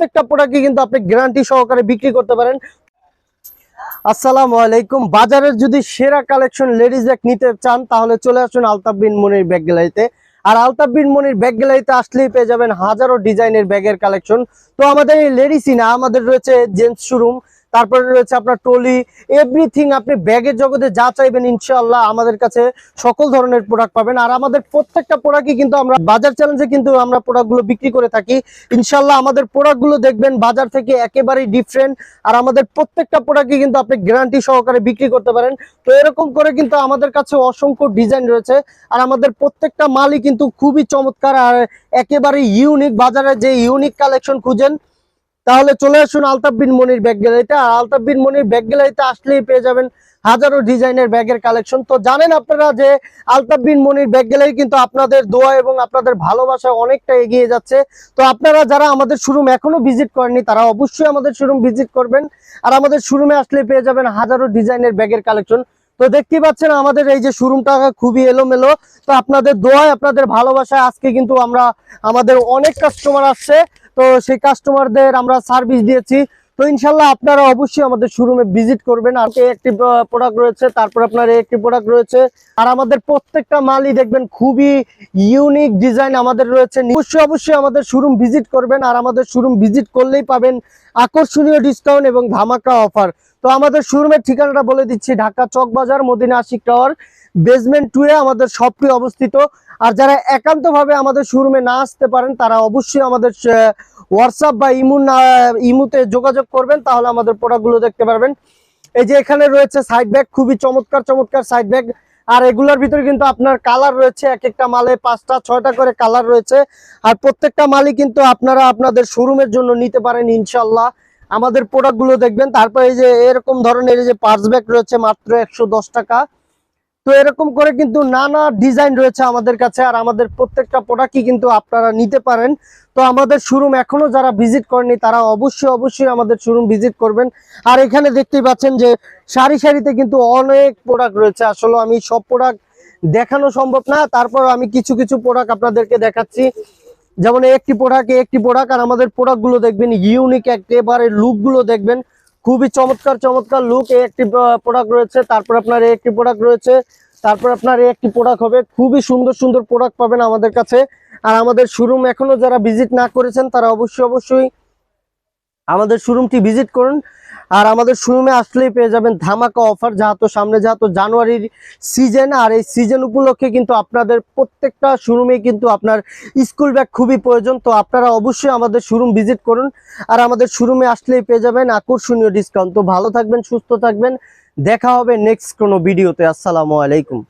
প্রত্যেকটা প্রোডাক্টই কিন্তু আপনি গ্যারান্টি সহকারে বিক্রি করতে পারেন। আসসালামু আলাইকুম। বাজারের যদি সেরা কালেকশন লেডিস ব্যাগ নিতে চান, তাহলে চলে আসুন আলতাফ বিন মনির ব্যাগ গ্যালারিতে। আর আলতাফ বিন মনির ব্যাগ গ্যালারিতে আসলেই পেয়ে যাবেন হাজারো ডিজাইনের ব্যাগের কালেকশন তো আমাদের এই লেডিসই না, আমাদের রয়েছে জেন্টস শোরুম তারপরে রয়েছে আপনার টলি এভরিথিং আপনি ব্যাগের জগতে যা চাইবেন ইনশাল্লাহ আমাদের কাছে সকল ধরনের প্রোডাক্ট পাবেন। আর আমাদের প্রত্যেকটা প্রোডাক্টই কিন্তু আমরা বাজার চ্যালেঞ্জে কিন্তু আমরা প্রোডাক্টগুলো বিক্রি করে থাকি। ইনশাল্লাহ আমাদের প্রোডাক্টগুলো দেখবেন বাজার থেকে একেবারেই ডিফারেন্ট আর আমাদের প্রত্যেকটা প্রোডাক্টই কিন্তু আপনি গ্যারান্টি সহকারে বিক্রি করতে পারেন। তো এরকম করে কিন্তু আমাদের কাছে অসংখ্য ডিজাইন রয়েছে। আর আমাদের প্রত্যেকটা মালই কিন্তু খুবই চমৎকার আর একেবারে ইউনিক বাজারে যে ইউনিক কালেকশন খুঁজেন তাহলে চলে আসুন আলতাফ বিন মনির ব্যাগ গ্যালারিতে। আর আলতাফ বিন মনির ব্যাগ গ্যালারিতে আসলেই পেয়ে যাবেন হাজারো ডিজাইনের ব্যাগের কালেকশন। তো জানেন আপনারা যে আলতাফ বিন মনির ব্যাগ গ্যালারি কিন্তু আপনাদের দোয়া এবং আপনাদের ভালোবাসায় অনেকটা এগিয়ে যাচ্ছে। তো আপনারা যারা আমাদের শোরুম এখনও ভিজিট করেননি, তারা অবশ্যই আমাদের শোরুম ভিজিট করবেন। আর আমাদের শোরুমে আসলে পেয়ে যাবেন হাজারো ডিজাইনের ব্যাগের কালেকশন। তো দেখতেই পাচ্ছেন আমাদের এই যে শোরুমটা খুবই এলোমেলো। তো আপনাদের দোয়ায়, আপনাদের ভালোবাসায় আজকে কিন্তু আমরা, আমাদের অনেক কাস্টমার আসছে। তো সেই কাস্টমারদের আমরা সার্ভিস দিয়েছি। তো ইনশাল্লাহ আপনারা অবশ্যই আমাদের শোরুমে ভিজিট করবেন। আর একটি প্রোডাক্ট রয়েছে, তারপর আপনার একটি প্রোডাক্ট রয়েছে। আর আমাদের প্রত্যেকটা মালই দেখবেন খুবই ইউনিক ডিজাইন আমাদের রয়েছে। অবশ্যই অবশ্যই আমাদের শোরুম ভিজিট করবেন। আর আমাদের শোরুম ভিজিট করলেই পাবেন আকর্ষণীয় ডিসকাউন্ট এবং ধামাকা অফার তো আমাদের শোরুমের ঠিকানাটা বলে দিচ্ছি, Dhaka Chawkbazar Madina Ashiq tower basement two A আমাদের শপটি অবস্থিত। আর যারা একান্ত ভাবে আমাদের শোরুমে না আসতে পারেন, তারা অবশ্যই আমাদের হোয়াটসঅ্যাপ বা ইমু ইমুতে যোগাযোগ করবেন, তাহলে আমাদের প্রোডাক্টগুলো দেখতে পারবেন। এই যে এখানে রয়েছে সাইড ব্যাগ খুবই চমৎকার চমৎকার সাইড ব্যাগ আর এগুলোর ভিতরে কিন্তু আপনার কালার রয়েছে এক একটা মালে পাঁচটা, ছয়টা করে কালার রয়েছে। আর প্রত্যেকটা মালই কিন্তু আপনারা আপনাদের শোরুমের জন্য নিতে পারেন ইনশাল্লাহ আমাদের প্রোডাক্টগুলো দেখবেন, তারপর এই যে এরকম ধরনের এই যে পার্স ব্যাগ রয়েছে মাত্র একশো দশ টাকা। তো এরকম করে কিন্তু নানা ডিজাইন রয়েছে আমাদের কাছে আর আমাদের প্রত্যেকটা প্রোডাক্টই কিন্তু আপনারা নিতে পারেন। তো আমাদের শোরুম এখনও যারা ভিজিট করেনি, তারা অবশ্যই অবশ্যই আমাদের শোরুম ভিজিট করবেন। আর এখানে দেখতেই পাচ্ছেন যে সারি সারিতে কিন্তু অনেক প্রোডাক্ট রয়েছে। আসলে আমি সব প্রোডাক্ট দেখানো সম্ভব না, তারপর আমি কিছু কিছু প্রোডাক্ট আপনাদেরকে দেখাচ্ছি। যেমন একটি প্রোডাক্ট একটি প্রোডাক্ট আর আমাদের প্রোডাক্টগুলো দেখবেন ইউনিক একেবারে লুকগুলো দেখবেন। খুবই চমৎকার চমৎকার লুক এই একটি প্রোডাক্ট রয়েছে, তারপর আপনার একটি প্রোডাক্ট রয়েছে, তারপর আপনার একটি প্রোডাক্ট হবে, খুবই সুন্দর সুন্দর প্রোডাক্ট পাবেন আমাদের কাছে। আর আমাদের শোরুম এখনও যারা ভিজিট না করেছেন, তারা অবশ্যই অবশ্যই আমাদের শোরুমটি ভিজিট করুন। আর আমাদের শোরুমে আসলেই পেয়ে যাবেন ধামাকা অফার যেহেতু সামনে যেহেতু জানুয়ারির সিজন আর এই সিজন উপলক্ষে কিন্তু আপনাদের প্রত্যেকটা শোরুমে কিন্তু আপনার স্কুল ব্যাগ খুবই প্রয়োজন। তো আপনারা অবশ্যই আমাদের শোরুম ভিজিট করুন। আর আমাদের শোরুমে আসলেই পেয়ে যাবেন আকর্ষণীয় ডিসকাউন্ট তো ভালো থাকবেন, সুস্থ থাকবেন। দেখা হবে নেক্সট কোনো ভিডিওতে আসসালামু আলাইকুম।